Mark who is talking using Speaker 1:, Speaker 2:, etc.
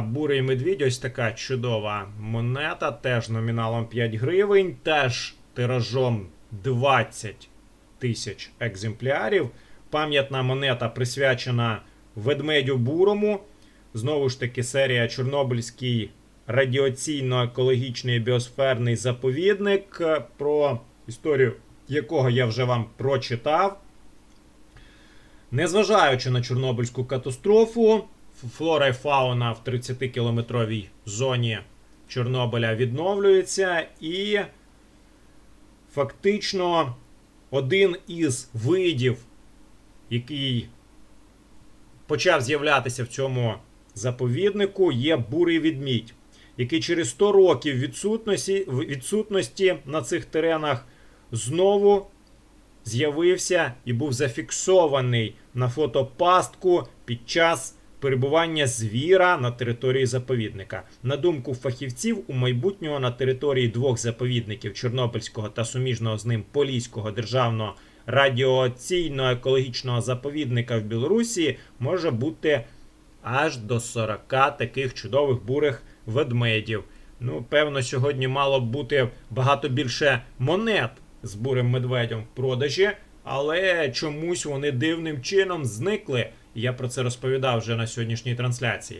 Speaker 1: бурий медвідь. Ось така чудова монета, теж номіналом 5 гривень, теж тиражом 20 тисяч екземплярів. Пам'ятна монета присвячена ведмедю бурому. Знову ж таки, серія Чорнобильський радіаційно-екологічний біосферний заповідник, е, про історію якого я вже вам прочитав. Незважаючи на Чорнобильську катастрофу, флора і фауна в 30-кілометровій зоні Чорнобиля відновлюється, і фактично один із видів, який почав з'являтися в цьому заповіднику, є бурий відмідь, який через 100 років відсутності, відсутності на цих теренах знову з'явився і був зафіксований на фотопастку під час перебування звіра на території заповідника. На думку фахівців, у майбутнього на території двох заповідників Чорнобильського та суміжного з ним Поліського державного радіаційно-екологічного заповідника в Білорусі може бути аж до 40 таких чудових бурих ведмедів. Ну, певно, сьогодні мало б бути багато більше монет з бурим медведем в продажі, але чомусь вони дивним чином зникли. Я про це розповідав вже на сьогоднішній трансляції.